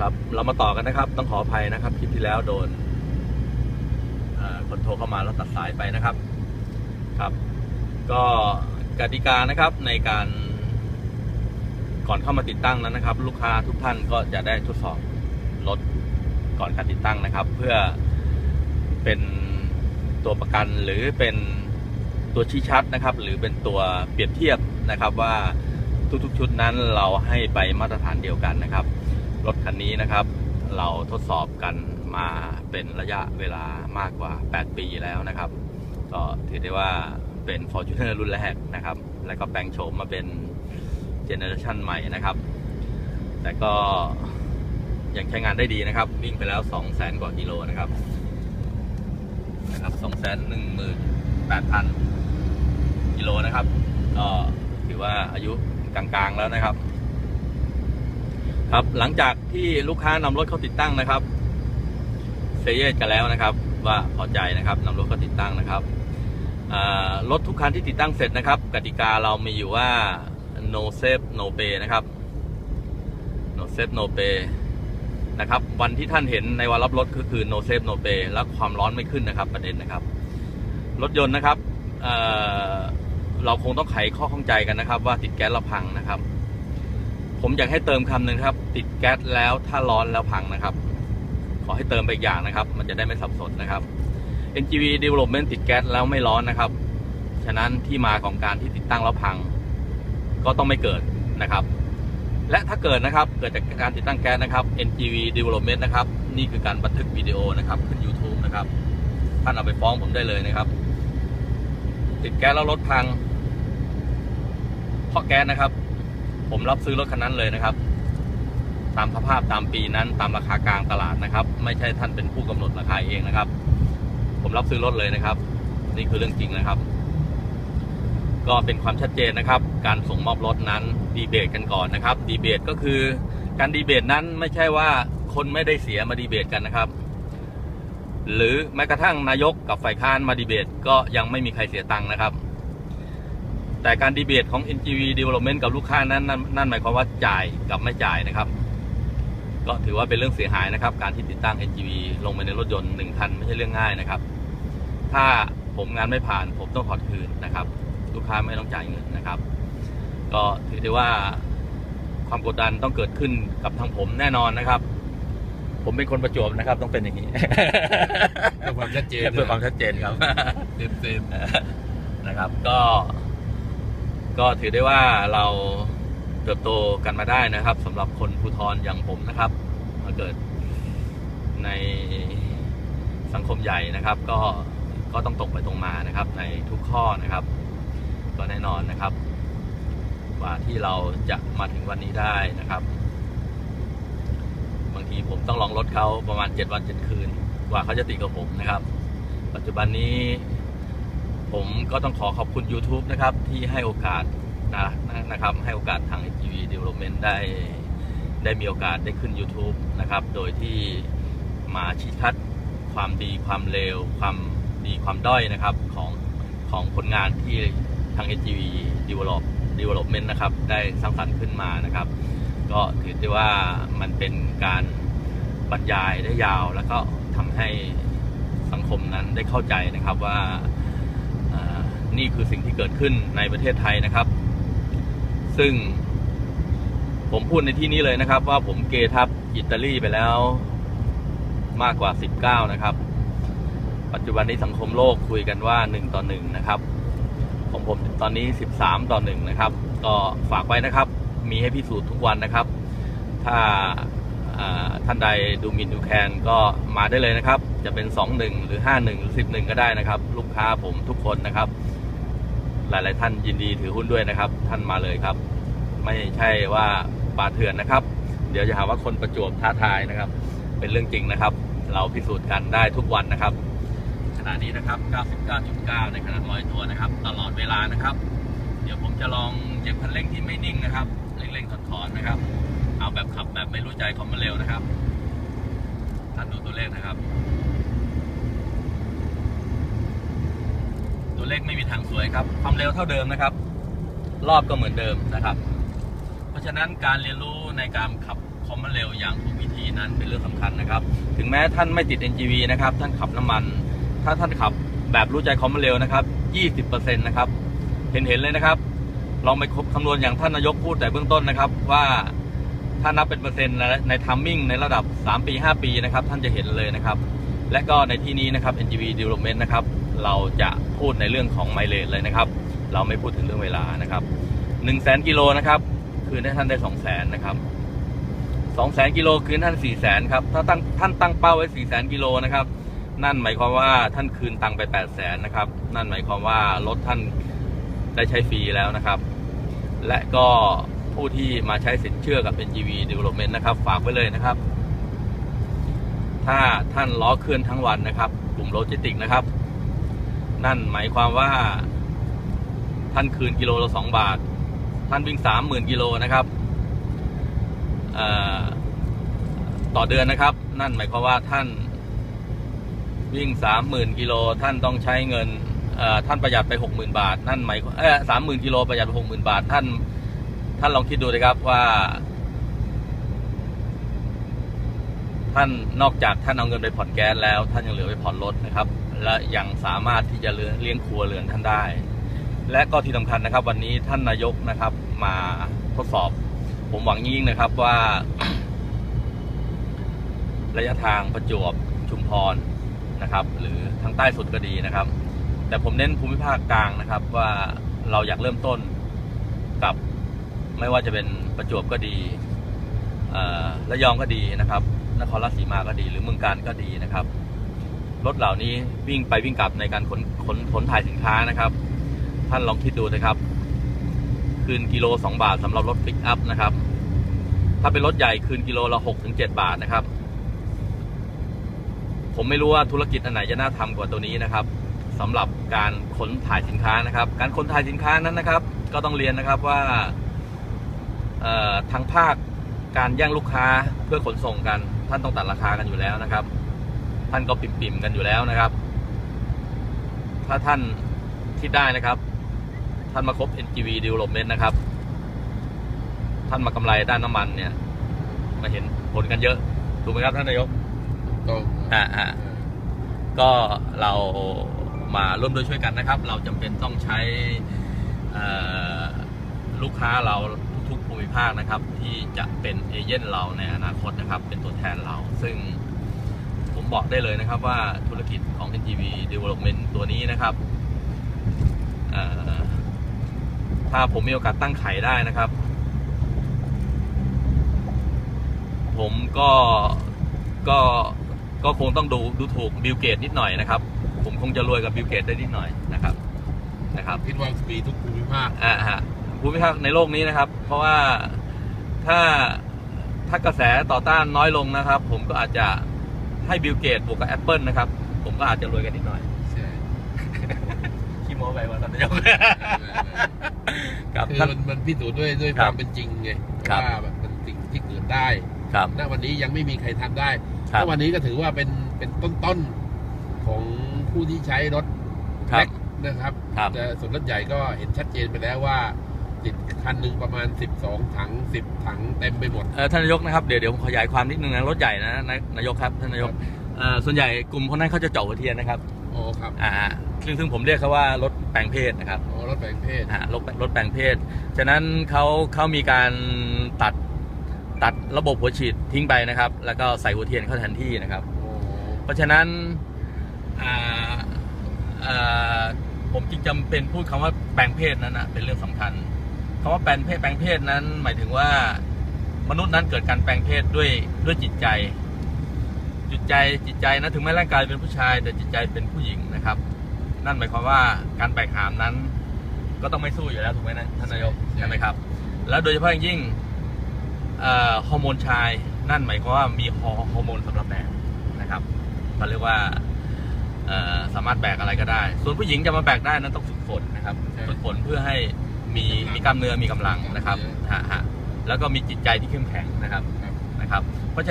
ครับเรามาต่อกันนะครับ ต้องขออภัยนะครับคลิปที่แล้วโดนคนโทรเข้ามาแล้วตัดสายไปนะครับครับ ก็กติกานะครับในการก่อนเข้ามาติดตั้งนั้นนะครับ ลูกค้าทุกท่านก็จะได้ทดสอบรถก่อนการติดตั้งนะครับ เพื่อเป็นตัวประกันหรือเป็นตัวชี้ชัดนะครับ หรือเป็นตัวเปรียบเทียบนะครับว่าทุกๆชุดนั้นเราให้ไปมาตรฐานเดียวกันนะครับ รถคันนี้นะครับ เราทดสอบกันมาเป็นระยะเวลามากกว่า 8 ปีแล้วนะครับ ก็ถือได้ว่าเป็น Fortuner รุ่นแรกนะครับ แล้วก็แปลงโฉมมาเป็นเจเนอเรชันใหม่นะครับ แต่ก็ยังใช้งานได้ดีนะครับ วิ่งไปแล้ว 2 0 0 0 0 0กว่ากิโลนะครับนะครับ2 1 8 0 0 0กิโลนะครับก็ถือว่าอายุกลางๆแล้วนะครับ ครับหลังจากที่ลูกค้านำรถเข้าติดตั้งนะครับเซเยสกันแล้วนะครับ ว่าพอใจนะครับนำรถเข้าติดตั้งนะครับรถทุกคันที่ติดตั้งเสร็จนะครับ กติกาเรามีอยู่ว่า no save no pay นะครับ no save no pay นะครับวันที่ท่านเห็นในวันรับรถก็คือ no save no pay และความร้อนไม่ขึ้นนะครับประเด็นนะครับ รถยนต์นะครับเเราคงต้องไขข้อข้องใจกันนะครับ ว่าติดแก๊สแล้วพังนะครับ ผมอยากให้เติมคำหนึ่งครับ ติดแก๊สแล้วถ้าร้อนแล้วพังนะครับ ขอให้เติมไปอีกอย่างนะครับ มันจะได้ไม่สับสนนะครับ NGV Development ติดแก๊สแล้วไม่ร้อนนะครับ ฉะนั้นที่มาของการที่ติดตั้งแล้วพัง ก็ต้องไม่เกิดนะครับ และถ้าเกิดนะครับเกิดจากการติดตั้งแก๊สนะครับ NGV Development นะครับ นี่คือการบันทึกวิดีโอนะครับ ขึ้น YouTube นะครับท่านเอาไปฟ้องผมได้เลยนะครับ ติดแก๊สแล้วรถพังเพราะแก๊สนะครับ ผมรับซื้อรถคันนั้นเลยนะครับ ตามสภาพตามปีนั้น ตามราคากลางตลาดนะครับ ไม่ใช่ท่านเป็นผู้กำหนดราคาเองนะครับ ผมรับซื้อรถเลยนะครับ นี่คือเรื่องจริงนะครับ ก็เป็นความชัดเจนนะครับ การส่งมอบรถนั้นดีเบตกันก่อนนะครับ ดีเบตก็คือการดีเบตนั้นไม่ใช่ว่าคนไม่ได้เสียมาดีเบตกันนะครับ หรือแม้กระทั่งนายกกับฝ่ายค้านมาดีเบตก็ยังไม่มีใครเสียตังค์นะครับ แต่การดีเบตของ NGV Development กับลูกค้านั้นนั่นนั่นหมายความว่าจ่ายกับไม่จ่ายนะครับ ก็ถือว่าเป็นเรื่องเสียหายนะครับ การที่ติดตั้ง NGV ลงไปในรถยนต์หนึ่งคันไม่ใช่เรื่องง่ายนะครับ ถ้าผมงานไม่ผ่านผมต้องถอดคืนนะครับ ลูกค้าไม่ต้องจ่ายเงินนะครับ ก็ถือได้ว่าความกดดันต้องเกิดขึ้นกับทางผมแน่นอนนะครับ ผมเป็นคนประจวบนะครับ ต้องเป็นอย่างนี้เพื่อความชัดเจนเพื่อความชัดเจนครับเต็มเต็มนะครับ ก็ ก็ถือได้ว่าเราเติบโตกันมาได้นะครับสำหรับคนภูทรอย่างผมนะครับ มาเกิดในสังคมใหญ่นะครับ ก็ก็ต้องตรงไปตรงมานะครับ ในทุกข้อนะครับ ก็แน่นอนนะครับกว่าที่เราจะมาถึงวันนี้ได้นะครับ บางทีผมต้องลองรถเขาประมาณ 7 วัน 7 คืน กว่าเขาจะติดกับผมนะครับ ปัจจุบันนี้ ผมก็ต้องขอขอบคุณ YouTube นะครับ ที่ให้โอกาสนะนะครับ ให้โอกาสทาง HGV Development ได้ได้มีโอกาสได้ขึ้น YouTube นะครับ โดยที่มาชี้ชัดความดีความเลวความดีความด้อยนะครับของของผลงานที่ทาง HGV Develop Development นะครับ ได้สร้างสรรค์ขึ้นมานะครับ ก็ถือได้ว่ามันเป็นการบรรยายได้ยาว แล้วก็ทำให้สังคมนั้นได้เข้าใจนะครับว่า นี่คือสิ่งที่เกิดขึ้นในประเทศไทยนะครับ ซึ่งผมพูดในที่นี้เลยนะครับ ว่าผมเกทับอิตาลีไปแล้วมากกว่า 19 นะครับ ปัจจุบันนี้สังคมโลกคุยกันว่า 1 ต่อ 1 นะครับ ของผมตอนนี้ 13 ต่อ 1 นะครับ ก็ฝากไว้นะครับ มีให้พิสูจน์ทุกวันนะครับ ถ้าท่านใดดูมินดูแคนก็มาได้เลยนะครับ จะเป็น 2-1 หรือ 5-1 หรือ 10-1 ก็ได้นะครับ ลูกค้าผมทุกคนนะครับ หลาย ๆ ท่านยินดีถือหุ้นด้วยนะครับ ท่านมาเลยครับ ไม่ใช่ว่าปลาเถื่อนนะครับ เดี๋ยวจะหาว่าคนประจวบท้าทายนะครับ เป็นเรื่องจริงนะครับ เราพิสูจน์กันได้ทุกวันนะครับขณะนี้นะครับ 99.9 ในขณะร้อยตัวนะครับ ตลอดเวลานะครับ เดี๋ยวผมจะลองเหยียบคันเร่งที่ไม่นิ่งนะครับ เร่งๆถอนๆนะครับ เอาแบบขับแบบไม่รู้ใจความมันเร็วนะครับ ท่านดูตัวเลขนะครับ ตัวเลขไม่มีทางสวยครับความเร็วเท่าเดิมนะครับ รอบก็เหมือนเดิมนะครับ เพราะฉะนั้นการเรียนรู้ในการขับความมันเร็วอย่างถูกวิธีนั้นเป็นเรื่องสำคัญนะครับ ถึงแม้ท่านไม่ติด NGV นะครับท่านขับน้ำมัน ถ้าท่านขับแบบรู้ใจความเร็วนะครับ 20%นะครับเห็นเห็นเลยนะครับ ลองไปคำนวณอย่างท่านนายกพูดแต่เบื้องต้นนะครับว่าถ้านับเป็นเปอร์เซ็นต์ในในทัมมิ่งในระดับ 3 ปี 5 ปีนะครับ ท่านจะเห็นเลยนะครับ และก็ในที่นี้นะครับ NGV Development นะครับ เราจะพูดในเรื่องของไมเล e เลยนะครับ เราไม่พูดถึงเรื่องเวลานะครับ1 0 0 0 0แกิโลนะครับคืนให้ท่านได้2 0 0 0 0 0นะครับ2 0 0 0 0กิโลคืนท่าน4 0 0 0 0 0ครับถ้าตั้งท่านตั้งเป้าไว้4 0 0 0 0 0กิโลนะครับ นั่นหมายความว่าท่านคืนตังค์ไป8 0 0 0 0 0นะครับ นั่นหมายความว่ารถท่านได้ใช้ฟรีแล้วนะครับ และก็ผู้ที่มาใช้สินเชื่อกับ NGV Development นะครับ ฝากไว้เลยนะครับ ถ้าท่านล้อเคลื่อนทั้งวันนะครับ กลุ่มโลจิสติกนะครับ นั่นหมายความว่า ท่านคืนกิโลละสองบาท ท่านวิ่งสามหมื่นกิโลนะครับต่อเดือนนะครับ นั่นหมายความว่าท่านวิ่งสามหมื่นกิโลท่านต้องใช้เงินท่านประหยัดไปหกหมื่นบาท นั่นหมายเออสามหมื่นกิโลประหยัดหกหมื่นบาท ท่าน ท่านลองคิดดูนะครับว่า ท่านนอกจากท่านเอาเงินไปผ่อนแก๊สแล้ว ท่านยังเหลือไปผ่อนรถนะครับ และยังสามารถที่จะเลี้ยงครัวเรือนท่านได้ และก็ที่สำคัญนะครับ วันนี้ท่านนายกนะครับมาทดสอบ ผมหวังยิ่งนะครับว่า ระยะทางประจวบชุมพรนะครับ หรือทางใต้สุดก็ดีนะครับ แต่ผมเน้นภูมิภาคกลางนะครับว่าเราอยากเริ่มต้นกับไม่ว่าจะเป็นประจวบก็ดีระยองก็ดีนะครับ นครราชสีมาก็ดี หรือเมืองการก็ดีนะครับ รถเหล่านี้วิ่งไปวิ่งกลับในการขนขนขนถ่ายสินค้านะครับ ท่านลองคิดดูนะครับ คืนกิโลสองบาทสำหรับรถปิกอัพนะครับ ถ้าเป็นรถใหญ่คืนกิโลละหกถึงเจ็ดบาทนะครับ ผมไม่รู้ว่าธุรกิจอันไหนจะน่าทำกว่าตัวนี้นะครับสำหรับการขนถ่ายสินค้านะครับ การขนถ่ายสินค้านั้นนะครับ ก็ต้องเรียนนะครับว่าทางภาคการแย่งลูกค้าเพื่อขนส่งกัน ท่านต้องตัดราคากันอยู่แล้วนะครับ ท่านก็ปิ่มๆกันอยู่แล้วนะครับ ถ้าท่านคิดได้นะครับ ท่านมาคบ NGV Development นะครับ ท่านมากำไรด้านน้ำมันเนี่ย มาเห็นผลกันเยอะ ถูกไหมครับท่านนายกต้องอ่าอ่าก็เรามาร่วมด้วยช่วยกันนะครับ เราจำเป็นต้องใช้เอ่อลูกค้าเราทุกๆภูมิภาคนะครับ ที่จะเป็นเอเย่นเราในอนาคตนะครับ เป็นตัวแทนเรา ซึ่งผม บอกได้เลยนะครับว่าธุรกิจของ NGV Development ตัวนี้นะครับเอ่อถ้าผมมีโอกาสตั้งไข่ได้นะครับ ผมก็ก็ก็คงต้องดูดูถูกบิลเกตนิดหน่อยนะครับ ผมคงจะรวยกับบิลเกตได้นิดหน่อยนะครับนะครับคิดว่ามีทุกภูมิภาคอ่าฮะภูมิภาคในโลกนี้นะครับ เพราะว่าถ้าถ้ากระแสต่อต้านน้อยลงนะครับ ผมก็อาจจะ ให้บิลเกตบวกกับ Apple นะครับ ผมก็อาจจะรวยกันนิดหน่อยใช่ขี้โม้ไปว่าท่านนายกครับคือท่านมันมันพิสูจน์ด้วยด้วยคครับวามเป็นจริงไงครับว่าแบบมันสิ่งที่เกิดได้ครับณวันนี้ยังไม่มีใครทำได้ครับณวันนี้ก็ถือว่าเป็นเป็นต้นๆของผู้ที่ใช้รถครับเล็กนะครับครับแต่ส่วนรถใหญ่ก็เห็นชัดเจนไปแล้วว่า ติดคันหนึ่งประมาณ 12 ถัง 10 ถังเต็มไปหมดเอ่อท่านนายกนะครับเดี๋ยวเดี๋ยวผมขยายความนิดนึงนะรถใหญ่นะนายนายกครับท่านนายกเอ่อส่วนใหญ่กลุ่มคนนั้นเขาจะเจาะหัวเทียนนะครับอ๋อครับอ่าซึ่งซึ่งผมเรียกเขาว่ารถแปลงเพศนะครับอ๋อรถแบ่งเพศอ่ารถรถแปลงเพศ ฉะนั้นเขาเขามีการตัดตัดระบบหัวฉีดทิ้งไปนะครับ แล้วก็ใส่หัวเทียนเข้าแทนที่นะครับ โอ้เพราะฉะนั้นอ่าอ่าผมจึงจำเป็นพูดคำว่าแปลงเพศนั้นนะเป็นเรื่องสำคัญ คำว่าแปลงเพศแปลงเพศนั้น หมายถึงว่ามนุษย์นั้นเกิดการแปลงเพศด้วยด้วยจิตใจ จิตใจจิตใจนะถึงแม้ร่างกายเป็นผู้ชาย แต่จิตใจเป็นผู้หญิงนะครับ นั่นหมายความว่าการแบ่งหามนั้น ก็ต้องไม่สู้อยู่แล้วถูกไหมนะท่านนายกใช่ไหมครับ แล้วโดยเฉพาะอย่างยิ่งเอ่อฮอร์โมนชายนั่นหมายความว่ามีฮอฮอร์โมนสำหรับแบกนะครับเขาเรียกว่าเอ่อสามารถแบกอะไรก็ได้ ส่วนผู้หญิงจะมาแบกได้นั้นต้องฝึกฝนนะครับฝึกฝนเพื่อให้ มีมีกล้ามเนื้อมีกำลังนะครับฮะฮะแล้วก็มีจิตใจที่เข้มแข็งนะครับครับนะครับ เพราะฉะนั้น